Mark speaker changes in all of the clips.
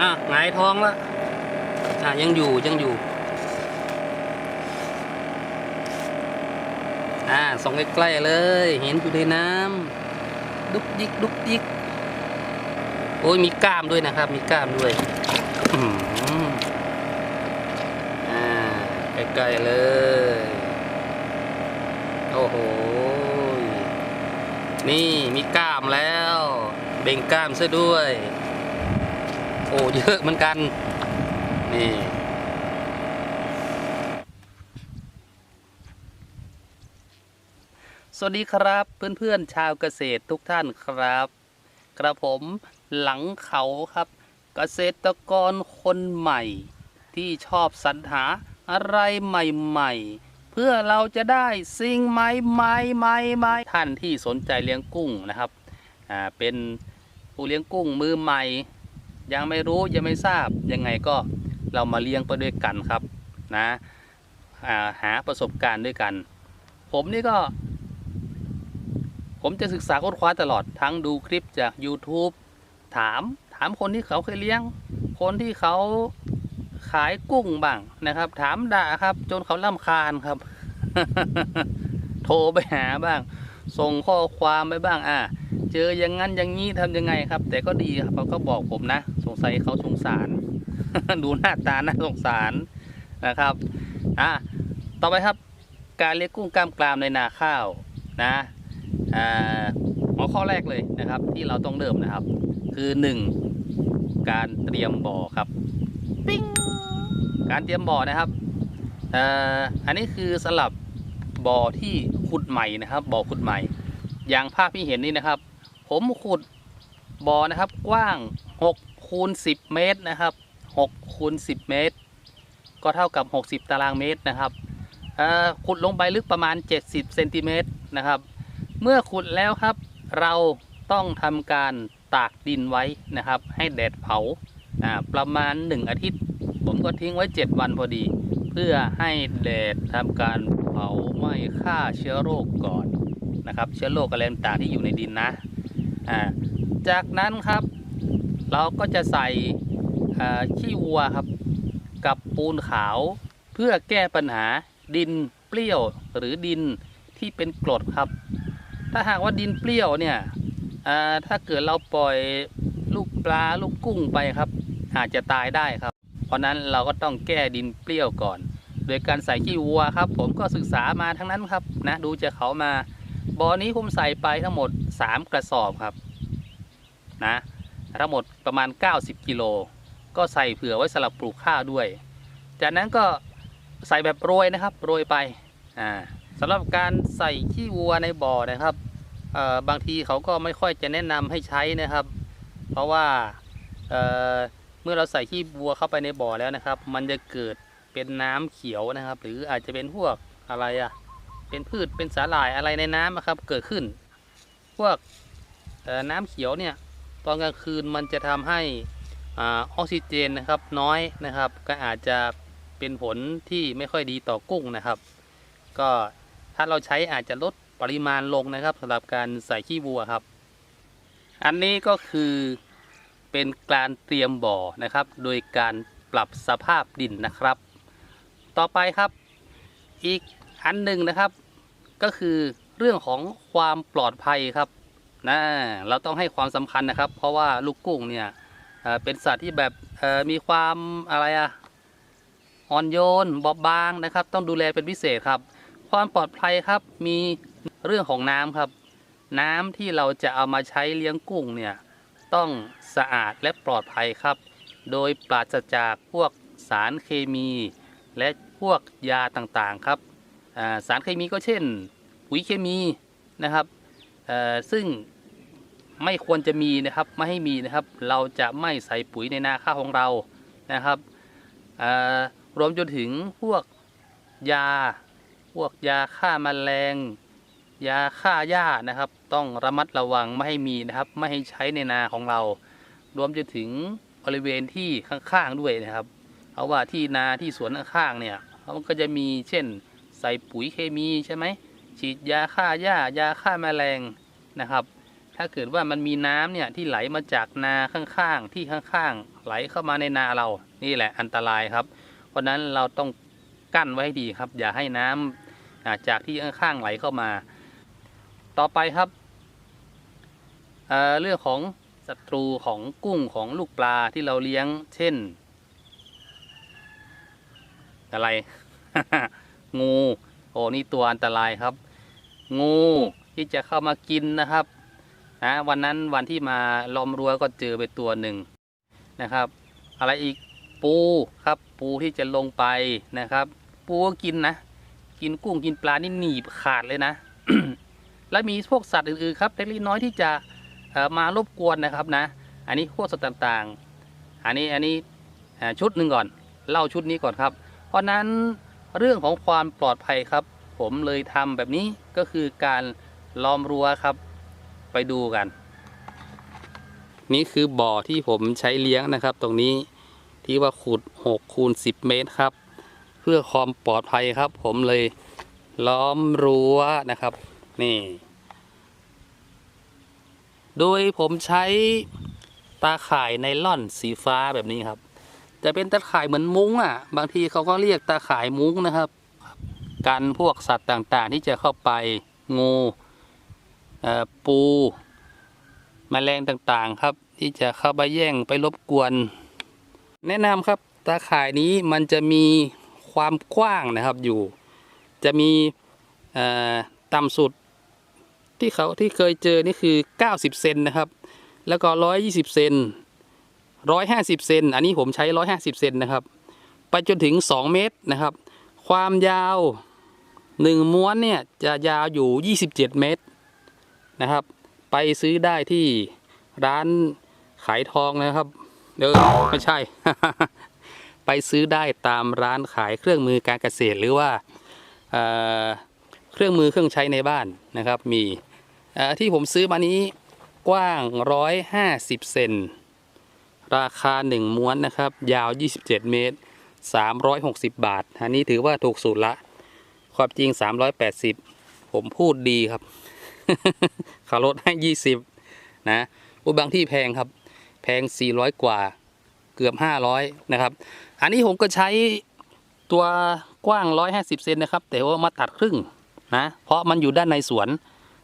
Speaker 1: อะหงายท้องล้วอะยังอยู่ยังอยู่อ่าส่องใกล้ๆเลย เห็นอยู่ในน้ำดุกดิกดุกดิกโอ้ยมีกล้ามด้วยนะครับ มีกล้ามด้วยอืมอ่าใกล้ๆเลย โอ้โหนี่มีกล้ามแล้ว เบ่งกล้ามซะด้วย อ้เยอะเหมือนกัน นี่สวัสดีครับเพื่อนๆชาวเกษตรทุกท่านครับ กระผมหลังเขาครับ เกษตรกรคนใหม่ ที่ชอบสรรหาอะไรใหม่ๆ เพื่อเราจะได้สิ่งใหม่ๆใหม่ๆท่านที่สนใจเลี้ยงกุ้งนะครับอ่าเป็นผู้เลี้ยงกุ้งมือใหม่ ยังไม่รู้ยังไม่ทราบยังไงก็เรามาเลี้ยงไปด้วยกันครับนะาหาประสบการณ์ด้วยกัน ผมนี่ก็ ผมจะศึกษาค้นคว้าตลอดทั้งดูคลิปจาก YouTube ถามถามคนที่เขาเคยเลี้ยง คนที่เขาขายกุ้งบ้างนะครับ ถามด่าครับ จนเขาล่ำคาญครับ โทรไปหาบ้าง ส่งข้อความไปบ้างอ่าเจออย่างนั้นอย่างนี้ทำยังไงครับ แต่ก็ดีครับเขาก็บอกผมนะ งสัยเขาสงสาร ดูหน้าตาน่าสงสารนะครับอะต่อไปครับการเลี้ยงกุ้งกล้ามกรามในนาข้าวนะอ่าหัวข้อแรกเลยนะครับ ที่เราต้องเริ่มนะครับ คือ 1. การเตรียมบ่อครับปิ้งการเตรียมบ่อนะครับเอ่ออันนี้คือสำหรับบ่อที่ขุดใหม่นะครับบ่อขุดใหม่ อย่างภาพที่เห็นนี่นะครับ ผมขุดบ่อนะครับกว้าง 6 คูณ10เมตรนะครับ6คูณ10เมตร ก็เท่ากับ60ตารางเมตรนะครับขุดลงไปลึกประมาณ 70เซนติเมตรนะครับ เมื่อขุดแล้วครับเราต้องทำการตากดินไว้นะครับ ให้แดดเผาประมาณ 1 อาทิตย์ ผมก็ทิ้งไว้ 7 วันพอดี เพื่อให้แดดทำการเผาไหม้ฆ่าเชื้อโรคก่อนนะครับ เชื้อโรคอะไรต่างที่อยู่ในดินนะ จากนั้นครับ เราก็จะใส่ขี้วัวครับ กับปูนขาวเพื่อแก้ปัญหาดินเปรี้ยวหรือดินที่เป็นกรดครับ ถ้าหากว่าดินเปรี้ยวเนี่ยถ้าเกิดเราปล่อยลูกปลาลูกกุ้งไปครับ อาจจะตายได้ครับ เพราะนั้นเราก็ต้องแก้ดินเปรี้ยวก่อน โดยการใส่ขี้วัวครับ ผมก็ศึกษามาทั้งนั้นครับนะดูจากเขามาบ่อนี้ผมใส่ไปทั้งหมด 3 กระสอบครับ นะ ทั้งหมดประมาณ 90 กิโล ก็ใส่เผื่อไว้สำหรับปลูกข้าวด้วย จากนั้นก็ใส่แบบโรยนะครับโรยไปอ่าสำหรับการใส่ขี้วัวในบ่อนะครับบางทีเขาก็ไม่ค่อยจะแนะนำให้ใช้นะครับ เพราะว่าเเมื่อเราใส่ขี้วัวเข้าไปในบ่อแล้วนะครับ มันจะเกิดเป็นน้ำเขียวนะครับ หรืออาจจะเป็นพวกอะไรอะเป็นพืชเป็นสาหร่ายอะไรในน้ำนะครับ เกิดขึ้น พวกน้ำเขียวเนี่ย ตอนกลางคืนมันจะทำให้อออกซิเจนนะครับน้อยนะครับ ก็อาจจะเป็นผลที่ไม่ค่อยดีต่อกุ้งนะครับ ก็ถ้าเราใช้อาจจะลดปริมาณลงนะครับสำหรับการใส่ขี้วัวครับ อันนี้ก็คือเป็นการเตรียมบ่อนะครับ โดยการปรับสภาพดินนะครับ ต่อไปครับอีกอันหนึ่งนะครับ ก็คือเรื่องของความปลอดภัยครับ นะเราต้องให้ความสำคัญนะครับ เพราะว่าลูกกุ้งเนี่ยเเป็นสัตว์ที่แบบมีความอะไรอะอ่อนโยนบอบบางนะครับ ต้องดูแลเป็นพิเศษครับ ความปลอดภัยครับมีเรื่องของน้ำครับ น้ำที่เราจะเอามาใช้เลี้ยงกุ้งเนี่ยต้องสะอาดและปลอดภัยครับ โดยปราศจากพวกสารเคมี และพวกยาต่างๆครับสารเคมีก็เช่น ปุ๋ยเคมีนะครับซึ่ง ไม่ควรจะมีนะครับไม่ให้มีนะครับ เราจะไม่ใส่ปุ๋ยในนาข้าวของเรานะครับรวมจนถึงพวกยา พวกยาฆ่าแมลง ยาฆ่าหญ้านะครับ ต้องระมัดระวังไม่ให้มีนะครับ ไม่ให้ใช้ในนาของเรา รวมจนถึงบริเวณที่ข้างๆด้วยนะครับเพราะว่าที่นาที่สวนข้างๆเนี่ยมันก็จะมีเช่น ใส่ปุ๋ยเคมีใช่ไหมฉีดยาฆ่าหญ้ายาฆ่าแมลงนะครับ ถ้าเกิดว่ามันมีน้ำเนี่ยที่ไหลมาจากนาข้างๆที่ข้างๆไหลเข้ามาในนาเรา นี่แหละอันตรายครับ เพราะนั้นเราต้องกั้นไว้ให้ดีครับ อย่าให้น้ำอ่าจากที่ข้างๆไหลเข้ามา ต่อไปครับเเรื่องของศัตรูของกุ้งของลูกปลาที่เราเลี้ยง เช่น อะไร งูโอ้นี่ตัวอันตรายครับ งูที่จะเข้ามากินนะครับ นะวันนั้นวันที่มาล้อมรั้วก็เจอไปตัวหนึ่งนะครับ อะไรอีกปูครับ ปูที่จะลงไปนะครับ ปูก็กินนะ กินกุ้งกินปลานี่หนีบขาดเลยนะ และมีพวกสัตว์อื่นๆครับเล็กน้อยที่จะมารบกวนนะครับนะ อันนี้พวกสัตว์ต่างๆ อันนี้อันนี้ชุดหนึ่งก่อน เล่าชุดนี้ก่อนครับ เพราะฉะนั้นเรื่องของความปลอดภัยครับ ผมเลยทำแบบนี้ก็คือการล้อมรั้วครับ ไปดูกัน นี่คือบ่อที่ผมใช้เลี้ยงนะครับ ตรงนี้ที่ว่าขุด6คูณ10 เมตรครับ เพื่อความปลอดภัยครับ ผมเลยล้อมรั้วนะครับ นี่ โดยผมใช้ตาข่ายไนล่อนสีฟ้าแบบนี้ครับ จะเป็นตาข่ายเหมือนมุ้งอะ บางทีเขาก็เรียกตาข่ายมุ้งนะครับ กันพวกสัตว์ต่างๆ ที่จะเข้าไปงู ปูแมลงต่างๆครับ ที่จะเข้าไปแย่งไปรบกวน แนะนำครับตาข่ายนี้มันจะมีความกว้างนะครับอยู่ จะมีต่ำสุดที่เขาที่เคยเจอนี่คือ 90 เซนนะครับ แล้วก็ 120 เซน 150 เซน อันนี้ผมใช้ 150 เซนนะครับ ไปจนถึง 2 เมตรนะครับ ความยาว 1 ม้วนเนี่ยจะยาวอยู่ 27 เมตร นะครับ ไปซื้อได้ที่ร้านขายทองนะครับเออไม่ใช่ ไปซื้อได้ตามร้านขายเครื่องมือการเกษตรหรือว่าเเครื่องมือเครื่องใช้ในบ้านนะครับ มีที่ผมซื้อมานี้กว้าง 150 เซนราคา 1 ม้วนนะครับ ยาว 27 เมตร 360 บาท อันนี้ถือว่าถูกสุดละ ความจริง 380 ผมพูดดีครับ ขาลดให้20นะอุบางที่แพงครับ แพง400กว่าเกือบ500นะครับ อันนี้ผมก็ใช้ตัวกว้าง150เซนนะครับ แต่ว่ามาตัดครึ่งนะเพราะมันอยู่ด้านในสวน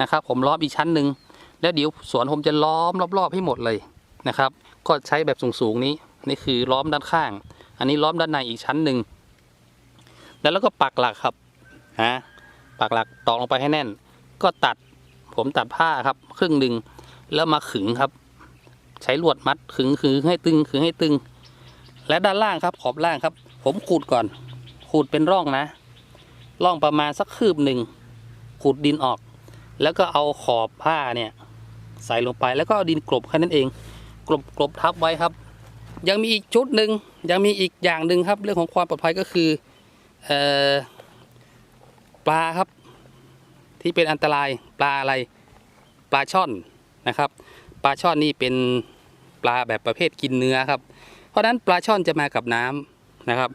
Speaker 1: นะครับ ผมล้อมอีกชั้นหนึ่งแล้วเดี๋ยวสวนผมจะล้อมรอบๆให้หมดเลยนะครับ ก็ใช้แบบสูงๆนี้นี่คือล้อมด้านข้าง อันนี้ล้อมด้านในอีกชั้นหนึ่งแล้วแล้วก็ปักหลักครับฮะปักหลักตอกลงไปให้แน่น ก็ตัด ผมตัดผ้าครับ ครึ่งหนึ่งแล้วมาขึงครับ ใช้ลวดมัดขึงขึงให้ตึงขึงให้ตึง และด้านล่างครับขอบล่างครับ ผมขูดก่อนขูดเป็นร่องนะร่องประมาณสักคืบหนึ่งขูดดินออก แล้วก็เอาขอบผ้าเนี่ย ใส่ลงไปแล้วก็เอาดินกลบแค่นั้นเอง กลบกลบทับไว้ครับ ยังมีอีกชุดหนึ่งยังมีอีกอย่างหนึ่งครับ เรื่องของความปลอดภัยก็คือออปลาครับ ที่เป็นอันตรายปลาอะไรปลาช่อนนะครับ ปลาช่อนนี่เป็นปลาแบบประเภทกินเนื้อครับ เพราะฉะนั้นปลาช่อนจะมากับน้ำนะครับ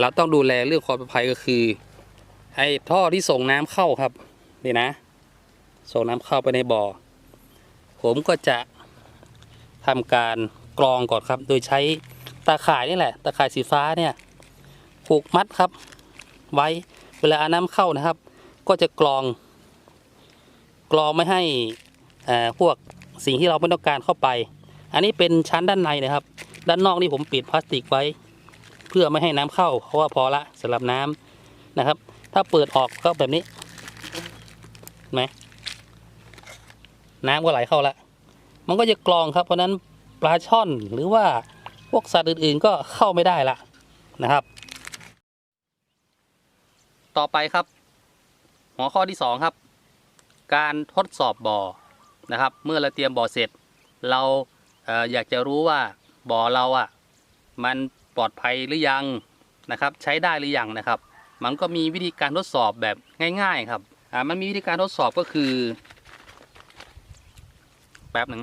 Speaker 1: เราต้องดูแลเรื่องความปลอดภัยก็คือไอ้ท่อที่ส่งน้ำเข้าครับนี่นะ ส่งน้ำเข้าไปในบ่อ ผมก็จะทำการกรองก่อนครับ โดยใช้ตาข่ายนี่แหละ ตาข่ายสีฟ้าเนี่ยผูกมัดครับ ไว้เวลาอาน้ำเข้านะครับ ก็จะกรอง กรองไม่ให้พวกสิ่งที่เราไม่ต้องการเข้าไป อันนี้เป็นชั้นด้านในนะครับ ด้านนอกนี่ผมปิดพลาสติกไว้ เพื่อไม่ให้น้ำเข้า เพราะว่าพอละสำหรับน้ำนะครับ ถ้าเปิดออกก็แบบนี้นไหมน้ำก็ไหลเข้าละ มันก็จะกรองครับ เพราะฉะนั้นปลาช่อนหรือว่าพวกสัตว์อื่นๆก็เข้าไม่ได้ละนะครับ ต่อไปครับ หัวข้อที่สองครับ การทดสอบบ่อนะครับ เมื่อเราเตรียมบ่อเสร็จ เราเอออยากจะรู้ว่าบ่อเราอะ่ะมันปลอดภัยหรือยังนะครับ ใช้ได้หรือยังนะครับ มันก็มีวิธีการทดสอบแบบง่าย ๆ ครับอ่ามันมีวิธีการทดสอบก็คือ แป๊บหนึ่ง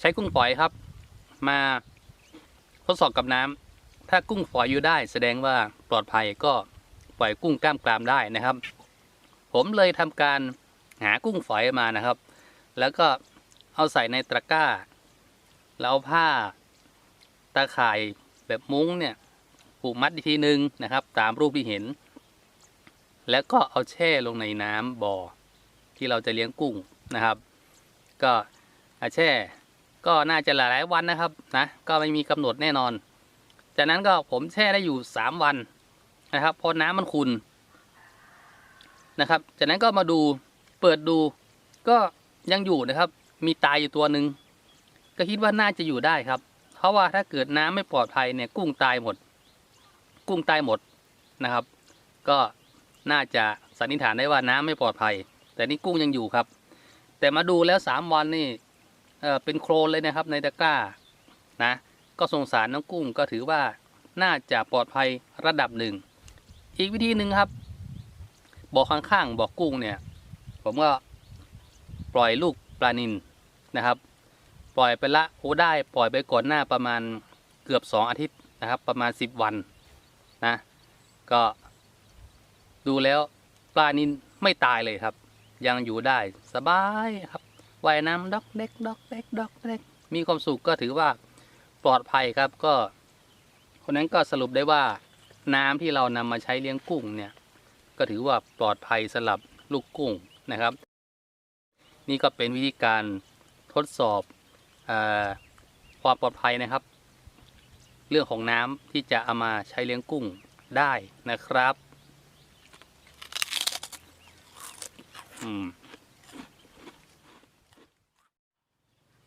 Speaker 1: ใช้กุ้งฝอยครับ มาทดสอบกับน้ำถ้ากุ้งฝอยอยู่ได้แสดงว่าปลอดภัยก็ ปล่อยกุ้งกล้ามกรามได้นะครับ ผมเลยทำการหากุ้งฝอยมานะครับ แล้วก็เอาใส่ในตะกร้า แล้วเอาผ้าตาข่ายแบบมุ้งเนี่ยผูกมัดอีกทีนึงนะครับ ตามรูปที่เห็น แล้วก็เอาแช่ลงในน้ำบ่อที่เราจะเลี้ยงกุ้งนะครับ ก็เอาแช่ก็น่าจะหลายๆวันนะครับนะก็ไม่มีกำหนดแน่นอน จากนั้นก็ผมแช่ได้อยู่ 3 วัน นะครับ พอน้ำมันขุนนะครับ จากนั้นก็มาดูเปิดดู ก็ยังอยู่นะครับ มีตายอยู่ตัวหนึ่งก็คิดว่าน่าจะอยู่ได้ครับ เพราะว่าถ้าเกิดน้ำไม่ปลอดภัยเนี่ย กุ้งตายหมด กุ้งตายหมดนะครับ ก็น่าจะสันนิษฐานได้ว่าน้ำไม่ปลอดภัย แต่นี่กุ้งยังอยู่ครับ แต่มาดูแล้วสามวันนี่เออเป็นโครนเลยนะครับ ในตะกร้านะ ก็สงสารน้องกุ้งก็ถือว่าน่าจะปลอดภัยระดับหนึ่ง อีกวิธีหนึ่งครับบ่อข้างๆบ่อกุ้งเนี่ย ผมก็ปล่อยลูกปลานินนะครับ ปล่อยไปละโอ้ได้ ปล่อยไปก่อนหน้าประมาณเกือบสองอาทิตย์นะครับ ประมาณสิบวันนะก็ดูแล้วปลานินไม่ตายเลยครับ ยังอยู่ได้สบายครับว่ายน้ำดอกเด็กดอกเด็กดอกเด็กมีความสุขก็ถือว่าปลอดภัยครับก็ คนนั้นก็สรุปได้ว่า น้ำที่เรานำมาใช้เลี้ยงกุ้งเนี่ย ก็ถือว่าปลอดภัยสำหรับลูกกุ้งนะครับ นี่ก็เป็นวิธีการทดสอบอความปลอดภัยนะครับ เรื่องของน้ำที่จะเอามาใช้เลี้ยงกุ้งได้นะครับ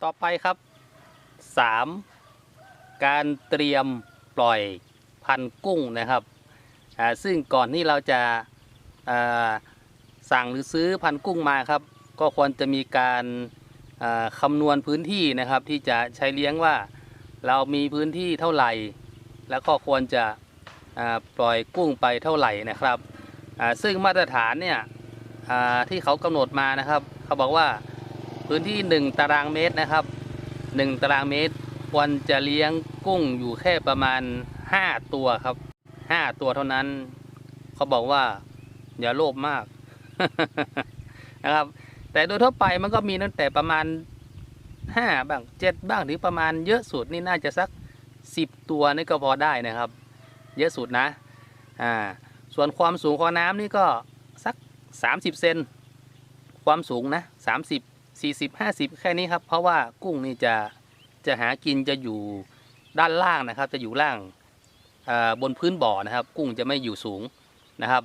Speaker 1: ต่อไปครับ 3. การเตรียมปล่อย พันธุ์กุ้งนะครับซึ่งก่อนที่เราจะาสั่งหรือซื้อพันธุ์กุ้งมาครับ ก็ควรจะมีการาคำนวณพื้นที่นะครับ ที่จะใช้เลี้ยงว่าเรามีพื้นที่เท่าไหร่ แล้วก็ควรจะปล่อยกุ้งไปเท่าไหร่นะครับ ซึ่งมาตรฐานเนี่ยที่เขากำหนดมานะครับ เขาบอกว่าพื้นที่ 1 ตารางเมตรนะครับ 1 ตารางเมตรควรจะเลี้ยงกุ้งอยู่แค่ประมาณ 5ตัวครับ5ตัวเท่านั้น เขาบอกว่า อย่าโลภมากนะครับ แต่โดยทั่วไปมันก็มีตั้งแต่ประมาณ5บ้าง7บ้างหรือประมาณเยอะสุดนี่น่าจะสัก10ตัวนี่ก็พอได้นะครับ เยอะสุดนะอ่าส่วนความสูงของน้ำนี่ก็สัก30เซนความสูงนะ30 40 50แค่นี้ครับ เพราะว่ากุ้งนี่จะจะหากินจะอยู่ด้านล่างนะครับ จะอยู่ล่าง บนพื้นบ่อนะครับ กุ้งจะไม่อยู่สูงนะครับ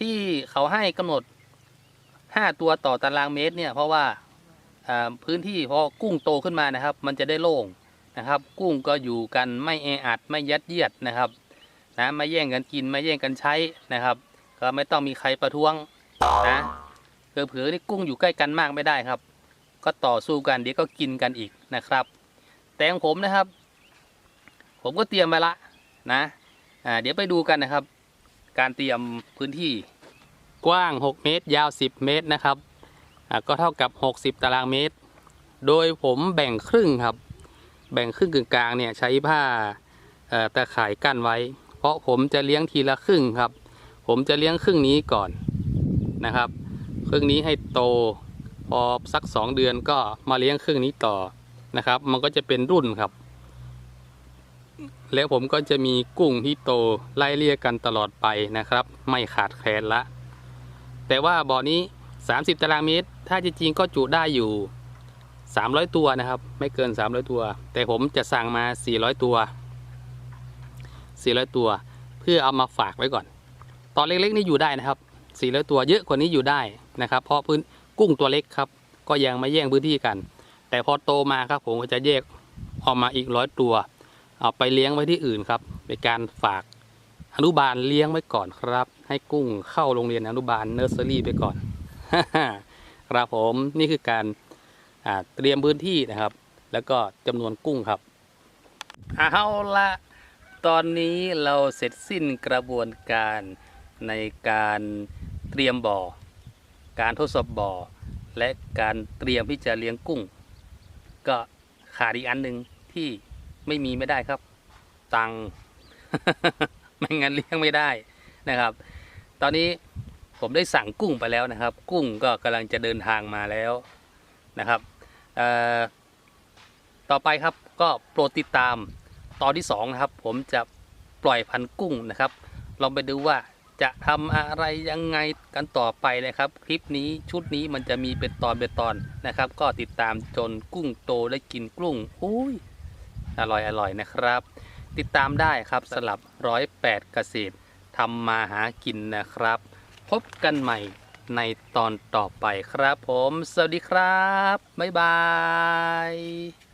Speaker 1: ที่เขาให้กำหนด 5 ตัวต่อตารางเมตรเนี่ยเพราะว่าพื้นที่พอกุ้งโตขึ้นมานะครับ มันจะได้โล่งนะครับ กุ้งก็อยู่กันไม่แออัดไม่ยัดเยียดนะครับนะไม่แย่งกันกินไม่แย่งกันใช้นะครับ ก็ไม่ต้องมีใครประท้วงนะเผื่อๆนี่กุ้งอยู่ใกล้กันมากไม่ได้ครับ ก็ต่อสู้กันเดี๋ยวก็กินกันอีกนะครับ แต่ของผมนะครับ ผมก็เตรียมไปละนะอ่าเดี๋ยวไปดูกันนะครับ การเตรียมพื้นที่กว้าง 6 เมตร ยาว 10 เมตรนะครับอ่าก็เท่ากับ 60 ตารางเมตร โดยผมแบ่งครึ่งครับ แบ่งครึ่งกึ่งกลางเนี่ยใช้ผ้าตะข่ายกั้นไว้ เพราะผมจะเลี้ยงทีละครึ่งครับ ผมจะเลี้ยงครึ่งนี้ก่อนนะครับ ครึ่งนี้ให้โตพอสักสองเดือนก็มาเลี้ยงครึ่งนี้ต่อนะครับ มันก็จะเป็นรุ่นครับ แล้วผมก็จะมีกุ้งที่โตไล่เลี่ยกันตลอดไปนะครับ ไม่ขาดแคลนละ แต่ว่าบ่อนี้ 30 ตารางเมตร ถ้าจริงๆก็จุได้อยู่ 300 ตัวนะครับ ไม่เกิน 300 ตัว แต่ผมจะสั่งมา 400 ตัว 400 ตัว เพื่อเอามาฝากไว้ก่อน ตอนเล็กๆนี่อยู่ได้นะครับ 400 ตัวเยอะกว่านี้อยู่ได้นะครับ เพราะพื้นกุ้งตัวเล็กครับ ก็ยังไม่แย่งพื้นที่กัน แต่พอโตมาครับผมก็จะแยกออกมาอีกร้อยตัว เอาไปเลี้ยงไว้ที่อื่นครับเป็นการฝากอนุบาลเลี้ยงไว้ก่อนครับ ให้กุ้งเข้าโรงเรียนอนุบาลเนอร์เซอรี่ไปก่อนครับผมนี่คือการเตรียมพื้นที่นะครับ แล้วก็จำนวนกุ้งครับเอาละตอนนี้เราเสร็จสิ้นกระบวนการในการเตรียมบ่อ การทดสอบบ่อ และการเตรียมที่จะเลี้ยงกุ้ง ก็ขาดอีกอันหนึ่งที่ ไม่มีไม่ได้ครับ ตัง ไม่งั้นเลี้ยงไม่ได้นะครับ ตอนนี้ผมได้สั่งกุ้งไปแล้วนะครับ กุ้งก็กำลังจะเดินทางมาแล้วนะครับต่อไปครับก็โปรดติดตามตอนที่สองนะครับ ผมจะปล่อยพันกุ้งนะครับ ลองไปดูว่าจะทำอะไรยังไงกันต่อไปนะครับ คลิปนี้ชุดนี้มันจะมีเป็นตอนเป็นตอนนะครับ ก็ติดตามจนกุ้งโตได้กินกุ้งอุ้ย อร่อยอร่อยนะครับ ติดตามได้ครับสลับร้อยแปดเกษตรทำมาหากินนะครับ พบกันใหม่ในตอนต่อไปครับผม สวัสดีครับ บ๊ายบาย